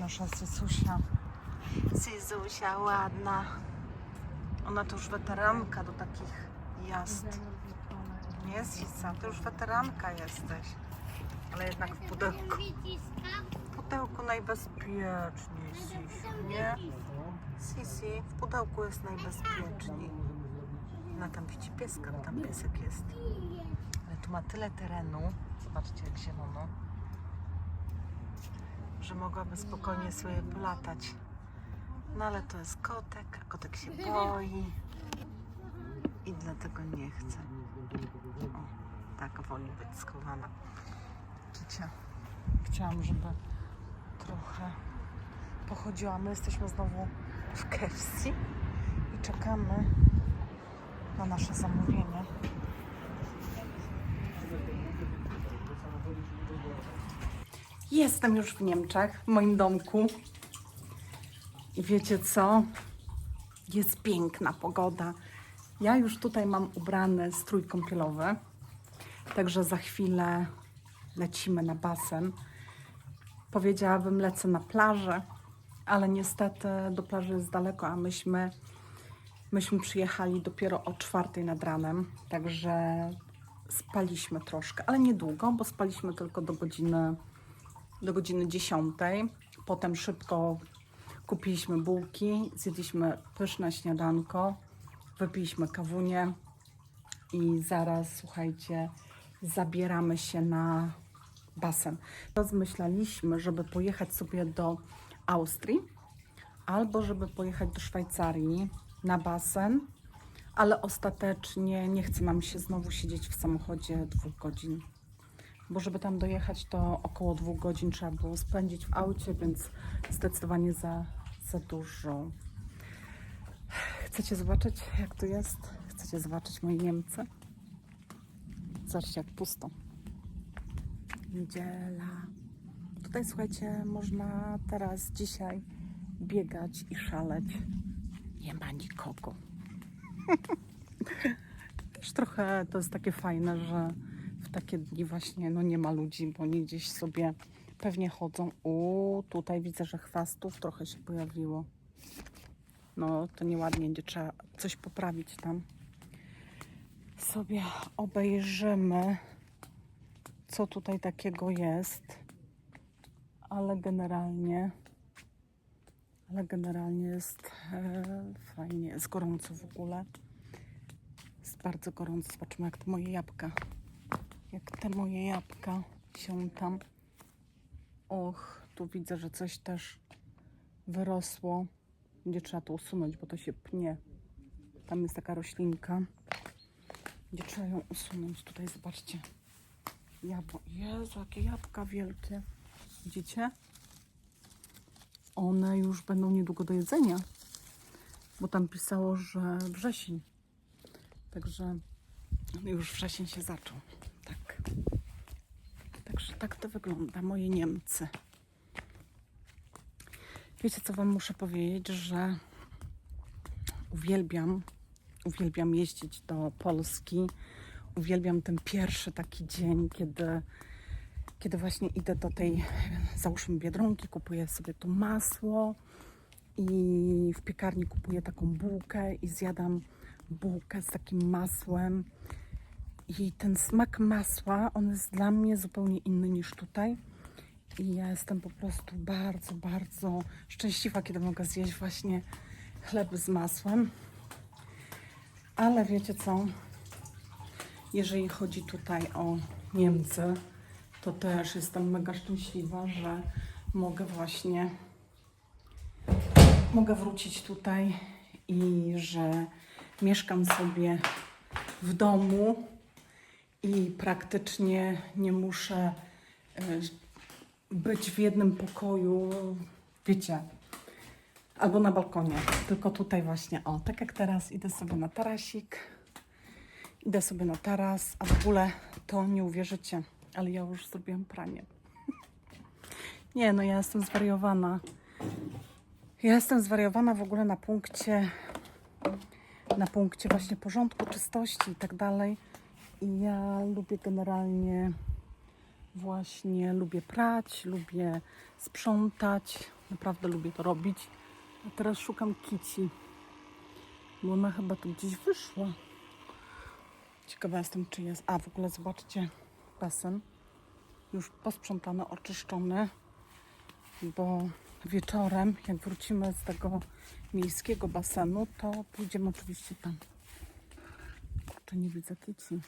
nasza Sysusia. Sysusia ładna. Ona to już weteranka do takich jazd. Nie, Sisa, ty już weteranka jesteś. Ale jednak w pudełku, w pudełku najbezpieczniej, Sisi, nie? Sisi, w pudełku jest najbezpieczniej. Na tam widzi pieska, tam piesek jest. Ale tu ma tyle terenu, zobaczcie jak zielono, że mogłaby spokojnie sobie polatać. No ale to jest kotek, a kotek się boi i dlatego nie chce. O, tak woli być schowana. Widzicie, chciałam, żeby trochę pochodziła. My jesteśmy znowu w KFC i czekamy na nasze zamówienie. Jestem już w Niemczech, w moim domku. I wiecie co? Jest piękna pogoda. Ja już tutaj mam ubrany strój kąpielowy, także za chwilę lecimy na basen. Powiedziałabym, lecę na plażę, ale niestety do plaży jest daleko, a myśmy, myśmy przyjechali dopiero o czwartej nad ranem, także spaliśmy troszkę, ale niedługo, bo spaliśmy tylko do godziny, do godziny 10. Potem szybko kupiliśmy bułki, zjedliśmy pyszne śniadanko, wypiliśmy kawunię i zaraz, słuchajcie, zabieramy się na basen. Rozmyślaliśmy, żeby pojechać sobie do Austrii albo żeby pojechać do Szwajcarii na basen, ale ostatecznie nie chce nam się znowu siedzieć w samochodzie dwóch godzin. Bo żeby tam dojechać, to około dwóch godzin trzeba było spędzić w aucie, więc zdecydowanie za, za dużo. Chcecie zobaczyć, jak tu jest? Chcecie zobaczyć moje Niemcy? Zobaczcie, jak pusto. Niedziela. Tutaj, słuchajcie, można teraz, dzisiaj biegać i szaleć. Nie ma nikogo. Też trochę to jest takie fajne, że takie dni właśnie no nie ma ludzi, bo oni gdzieś sobie pewnie chodzą. U, tutaj widzę, że chwastów trochę się pojawiło. No to nieładnie, będzie trzeba coś poprawić tam. Sobie obejrzymy, co tutaj takiego jest. Ale generalnie, ale generalnie jest e, fajnie, jest gorąco w ogóle. Jest bardzo gorąco. Zobaczmy, jak te moje jabłka, jak te moje jabłka się tam. Och, tu widzę, że coś też wyrosło. Będzie trzeba to usunąć, bo to się pnie. Tam jest taka roślinka. Gdzie trzeba ją usunąć. Tutaj zobaczcie. Jabło. Jezu, jakie jabłka wielkie. Widzicie? One już będą niedługo do jedzenia. Bo tam pisało, że wrzesień. Także już wrzesień się zaczął. Tak. To wygląda. Moje Niemcy. Wiecie, co Wam muszę powiedzieć, że uwielbiam, uwielbiam jeździć do Polski. Uwielbiam ten pierwszy taki dzień, kiedy, kiedy właśnie idę do tej, załóżmy, biedronki, kupuję sobie tu masło i w piekarni kupuję taką bułkę i zjadam bułkę z takim masłem. I ten smak masła, on jest dla mnie zupełnie inny niż tutaj. I ja jestem po prostu bardzo, bardzo szczęśliwa, kiedy mogę zjeść właśnie chleb z masłem. Ale wiecie co? Jeżeli chodzi tutaj o Niemcy, to też jestem mega szczęśliwa, że mogę właśnie mogę wrócić tutaj i że mieszkam sobie w domu i praktycznie nie muszę e, być w jednym pokoju, wiecie, albo na balkonie, tylko tutaj właśnie, o, tak jak teraz idę sobie na tarasik, idę sobie na taras, a w ogóle to nie uwierzycie, ale ja już zrobiłam pranie. Nie, no ja jestem zwariowana. Ja jestem zwariowana w ogóle na punkcie, na punkcie właśnie porządku, czystości i tak dalej. I ja lubię generalnie właśnie lubię prać, lubię sprzątać. Naprawdę lubię to robić. A teraz szukam kici. Bo ona chyba tu gdzieś wyszła. Ciekawa jestem, czy jest. A, w ogóle zobaczcie, basen. Już posprzątany, oczyszczony. Bo wieczorem, jak wrócimy z tego miejskiego basenu, to pójdziemy oczywiście tam. Kurczę, nie widzę kici.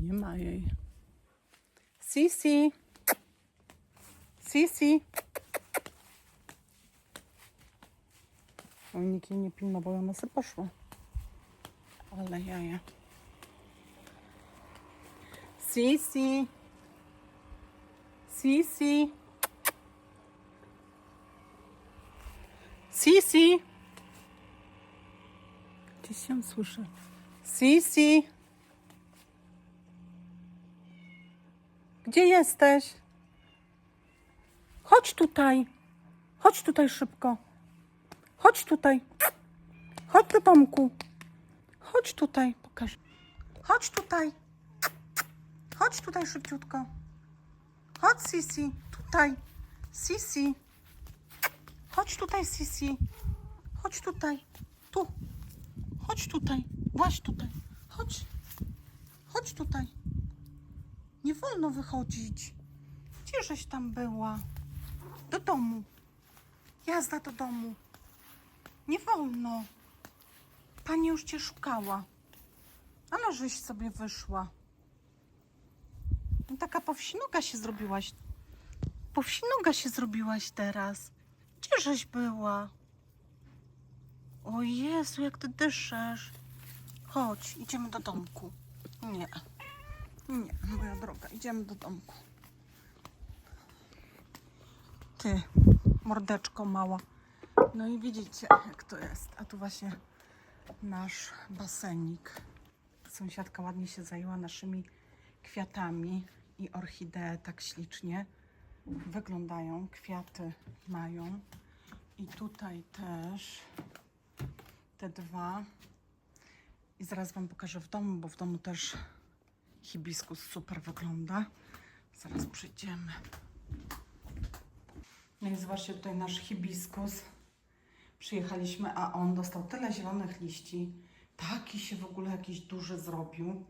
Nie ma jej. Sisi. Sisi. Oj, nikt jej nie pilnował, ona sobie poszła. Ale jaja. Sisi. Sisi. Sisi. Gdzieś się słyszę. Sisi. Gdzie jesteś? Chodź tutaj. Chodź tutaj szybko. Chodź tutaj. Chodź do domku. Chodź tutaj. Pokaż. Chodź tutaj. Chodź tutaj szybciutko. Chodź, Sisi. Tutaj. Sisi. Chodź tutaj, Sisi. Chodź tutaj. Tu. Chodź tutaj. Właź tutaj. Chodź. Chodź tutaj. Nie wolno wychodzić. Gdzieżeś tam była? Do domu. Jazda do domu. Nie wolno. Pani już cię szukała. Ale żeś sobie wyszła. No taka powsinoga się zrobiłaś. Powsinoga się zrobiłaś teraz. Gdzieżeś była? O Jezu, jak ty dyszesz. Chodź, idziemy do domku. Nie. Nie, moja droga, idziemy do domku. Ty, mordeczko mała. No i widzicie, jak to jest. A tu właśnie nasz basenik. Sąsiadka ładnie się zajęła naszymi kwiatami i orchidee tak ślicznie wyglądają. Kwiaty mają. I tutaj też te dwa. I zaraz Wam pokażę w domu, bo w domu też hibiskus super wygląda. Zaraz przyjdziemy. No i zobaczcie tutaj nasz hibiskus. Przyjechaliśmy, a on dostał tyle zielonych liści. Taki się w ogóle jakiś duży zrobił.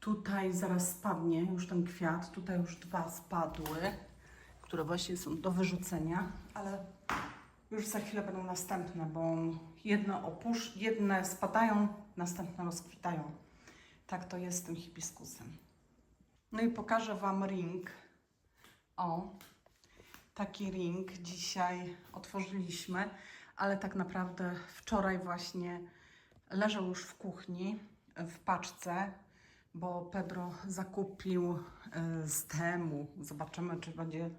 Tutaj zaraz spadnie już ten kwiat. Tutaj już dwa spadły, które właśnie są do wyrzucenia, ale już za chwilę będą następne, bo jedne opusz, jedne spadają, następne rozkwitają. Tak to jest z tym hibiskusem. No i pokażę Wam ring. O, taki ring dzisiaj otworzyliśmy, ale tak naprawdę wczoraj właśnie leżał już w kuchni w paczce, bo Pedro zakupił y, z temu. Zobaczymy, czy będzie,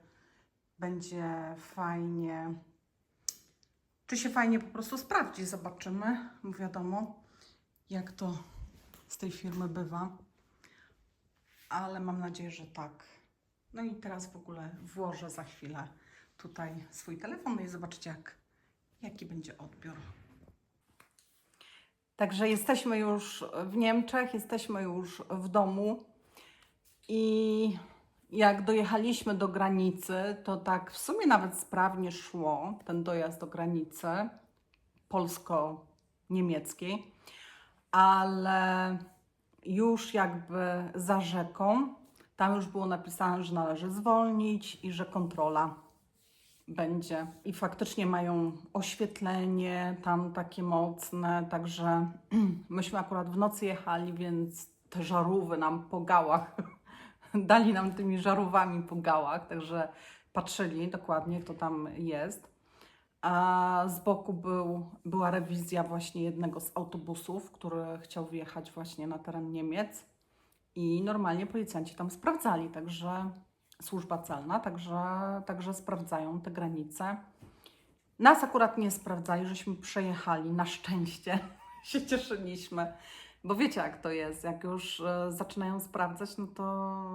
będzie fajnie, czy się fajnie po prostu sprawdzi. Zobaczymy, wiadomo, jak to z tej firmy bywa. Ale mam nadzieję, że tak. No i teraz w ogóle włożę za chwilę tutaj swój telefon no i zobaczycie, jak, jaki będzie odbiór. Także jesteśmy już w Niemczech, jesteśmy już w domu i jak dojechaliśmy do granicy, to tak w sumie nawet sprawnie szło ten dojazd do granicy polsko-niemieckiej, ale już jakby za rzeką, tam już było napisane, że należy zwolnić i że kontrola będzie. I faktycznie mają oświetlenie tam takie mocne, także myśmy akurat w nocy jechali, więc te żarówy nam po gałach, dali nam tymi żarówami po gałach, także patrzyli dokładnie, jak to tam jest. A z boku był, była rewizja właśnie jednego z autobusów, który chciał wjechać właśnie na teren Niemiec. I normalnie policjanci tam sprawdzali, także służba celna, także, także sprawdzają te granice. Nas akurat nie sprawdzali, żeśmy przejechali, na szczęście się cieszyliśmy. Bo wiecie, jak to jest, jak już e, zaczynają sprawdzać, no to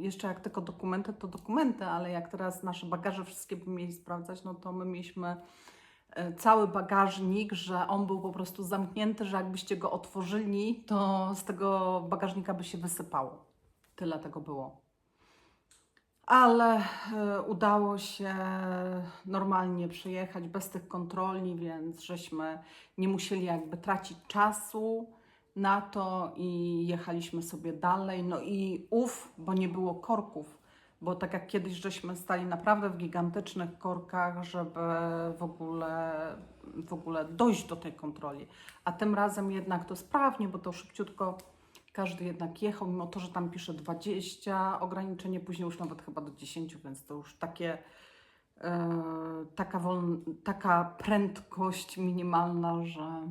jeszcze jak tylko dokumenty, to dokumenty, ale jak teraz nasze bagaże wszystkie by mieli sprawdzać, no to my mieliśmy e, cały bagażnik, że on był po prostu zamknięty, że jakbyście go otworzyli, to z tego bagażnika by się wysypało. Tyle tego było. ale e, udało się normalnie przejechać bez tych kontroli, więc żeśmy nie musieli jakby tracić czasu na to i jechaliśmy sobie dalej. No i ów, bo nie było korków, bo tak jak kiedyś żeśmy stali naprawdę w gigantycznych korkach, żeby w ogóle, w ogóle dojść do tej kontroli. A tym razem jednak to sprawnie, bo to szybciutko każdy jednak jechał, mimo to, że tam pisze 20 ograniczenie, później już nawet chyba do 10, więc to już takie, e, taka, taka prędkość minimalna, że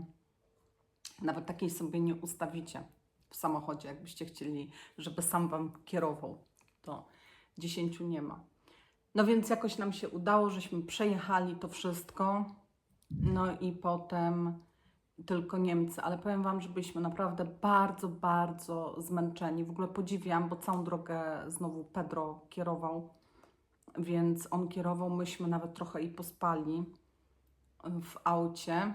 nawet takiej sobie nie ustawicie w samochodzie, jakbyście chcieli, żeby sam Wam kierował. To 10 nie ma. No więc jakoś nam się udało, żeśmy przejechali to wszystko. No i potem tylko Niemcy, ale powiem Wam, że byliśmy naprawdę bardzo, bardzo zmęczeni. W ogóle podziwiam, bo całą drogę znowu Pedro kierował, więc on kierował, myśmy nawet trochę i pospali w aucie,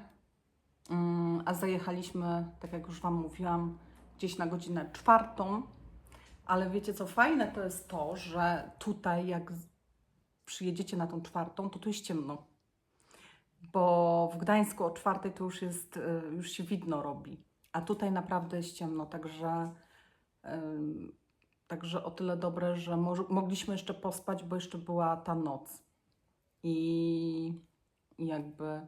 a zajechaliśmy, tak jak już Wam mówiłam, gdzieś na godzinę czwartą. Ale wiecie co, fajne to jest to, że tutaj jak przyjedziecie na tą czwartą, to tu jest ciemno. Bo w Gdańsku o czwartej to już jest, y, już się widno robi, a tutaj naprawdę jest ciemno, także, także o tyle dobre, że mogliśmy jeszcze pospać, bo jeszcze była ta noc. I jakby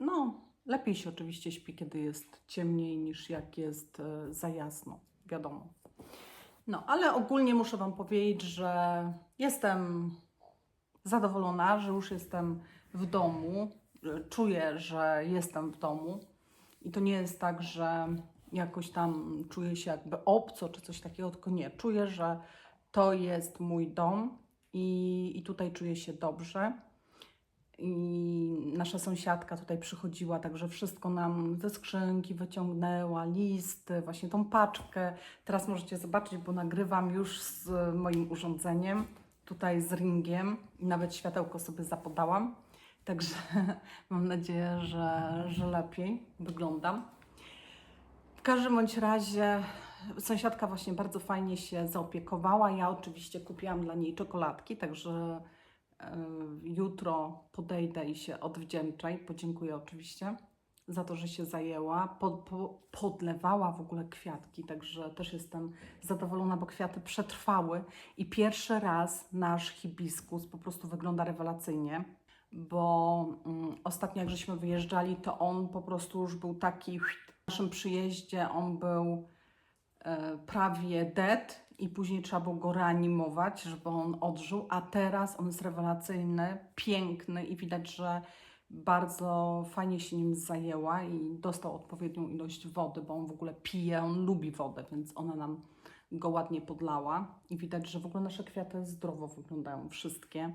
no, lepiej się oczywiście śpi, kiedy jest ciemniej niż jak jest y, za jasno, wiadomo. No, ale ogólnie muszę Wam powiedzieć, że jestem zadowolona, że już jestem w domu. że Czuję, że jestem w domu. I to nie jest tak, że jakoś tam czuję się jakby obco czy coś takiego, tylko nie. Czuję, że to jest mój dom i, i tutaj czuję się dobrze. I nasza sąsiadka tutaj przychodziła, także wszystko nam ze skrzynki wyciągnęła, listy, właśnie tą paczkę. Teraz możecie zobaczyć, bo nagrywam już z moim urządzeniem, tutaj z ringiem i nawet światełko sobie zapodałam. Także mam nadzieję, że, że lepiej wyglądam. W każdym bądź razie sąsiadka właśnie bardzo fajnie się zaopiekowała. Ja oczywiście kupiłam dla niej czekoladki, także jutro podejdę i się odwdzięczę i podziękuję oczywiście za to, że się zajęła. Po, po, podlewała w ogóle kwiatki, także też jestem zadowolona, bo kwiaty przetrwały i pierwszy raz nasz hibiskus po prostu wygląda rewelacyjnie. Bo mm, ostatnio, jak żeśmy wyjeżdżali, to on po prostu już był taki. W naszym przyjeździe on był e, prawie dead i później trzeba było go reanimować, żeby on odżył, a teraz on jest rewelacyjny, piękny i widać, że bardzo fajnie się nim zajęła i dostał odpowiednią ilość wody, bo on w ogóle pije, on lubi wodę, więc ona nam go ładnie podlała. I widać, że w ogóle nasze kwiaty zdrowo wyglądają wszystkie,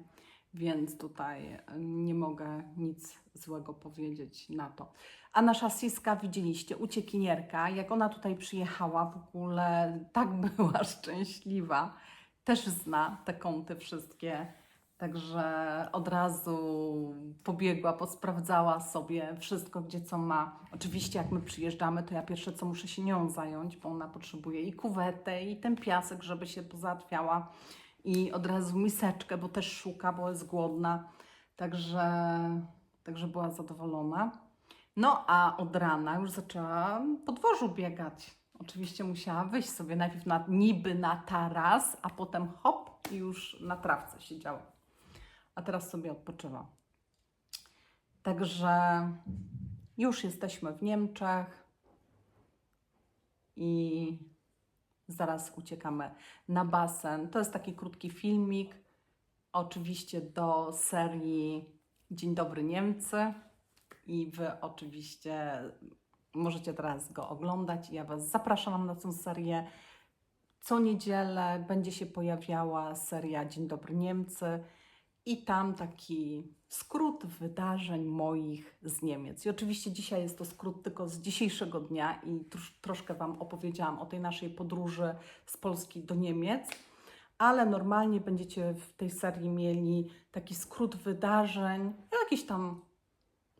więc tutaj nie mogę nic złego powiedzieć na to. A nasza Siska, widzieliście, uciekinierka, jak ona tutaj przyjechała, w ogóle tak była szczęśliwa. Też zna te kąty wszystkie, także od razu pobiegła, posprawdzała sobie wszystko, gdzie co ma. Oczywiście, jak my przyjeżdżamy, to ja pierwsze co muszę się nią zająć, bo ona potrzebuje i kuwetę, i ten piasek, żeby się pozałatwiała, i od razu miseczkę, bo też szuka, bo jest głodna. Także, także była zadowolona. No a od rana już zaczęła po dworzu biegać. Oczywiście musiała wyjść sobie najpierw na, niby na taras, a potem hop i już na trawce siedziała. A teraz sobie odpoczywa. Także już jesteśmy w Niemczech i zaraz uciekamy na basen. To jest taki krótki filmik, oczywiście do serii Dzień dobry Niemcy i Wy oczywiście możecie teraz go oglądać. Ja Was zapraszam na tę serię. Co niedzielę będzie się pojawiała seria Dzień dobry Niemcy i tam taki skrót wydarzeń moich z Niemiec. I oczywiście dzisiaj jest to skrót tylko z dzisiejszego dnia i trosz, troszkę Wam opowiedziałam o tej naszej podróży z Polski do Niemiec, ale normalnie będziecie w tej serii mieli taki skrót wydarzeń, jakichś tam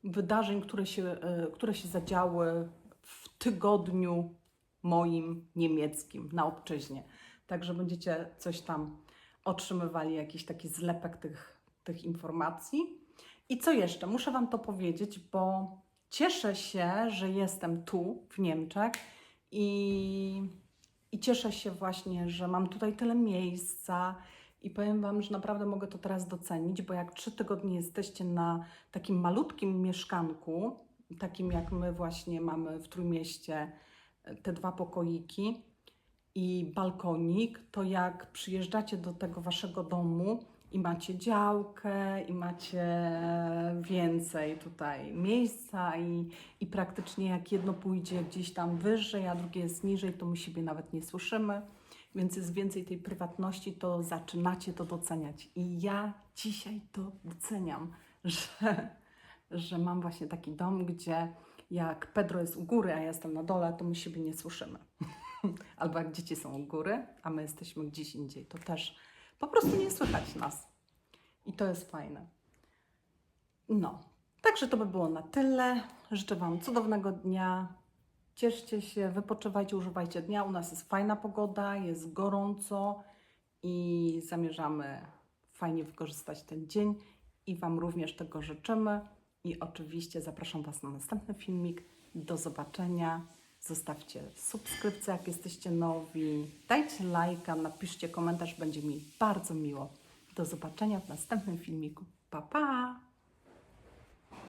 wydarzeń, które się, e, które się zadziały w tygodniu moim niemieckim na obczyźnie. Także będziecie coś tam otrzymywali, jakiś taki zlepek tych, tych informacji. I co jeszcze? Muszę Wam to powiedzieć, bo cieszę się, że jestem tu w Niemczech i, i cieszę się właśnie, że mam tutaj tyle miejsca. I powiem Wam, że naprawdę mogę to teraz docenić, bo jak trzy tygodnie jesteście na takim malutkim mieszkanku, takim jak my właśnie mamy w Trójmieście, te dwa pokoiki i balkonik, to jak przyjeżdżacie do tego waszego domu i macie działkę, i macie więcej tutaj miejsca, i, i praktycznie jak jedno pójdzie gdzieś tam wyżej, a drugie jest niżej, to my siebie nawet nie słyszymy, więc jest więcej tej prywatności, to zaczynacie to doceniać. I ja dzisiaj to doceniam, że, że mam właśnie taki dom, gdzie jak Pedro jest u góry, a ja jestem na dole, to my siebie nie słyszymy. Albo jak dzieci są u góry, a my jesteśmy gdzieś indziej, to też po prostu nie słychać nas. I to jest fajne. No, także to by było na tyle. Życzę Wam cudownego dnia. Cieszcie się, wypoczywajcie, używajcie dnia. U nas jest fajna pogoda, jest gorąco i zamierzamy fajnie wykorzystać ten dzień i Wam również tego życzymy. I oczywiście zapraszam Was na następny filmik. Do zobaczenia. Zostawcie subskrypcję, jak jesteście nowi. Dajcie lajka, napiszcie komentarz, będzie mi bardzo miło. Do zobaczenia w następnym filmiku. Pa, pa!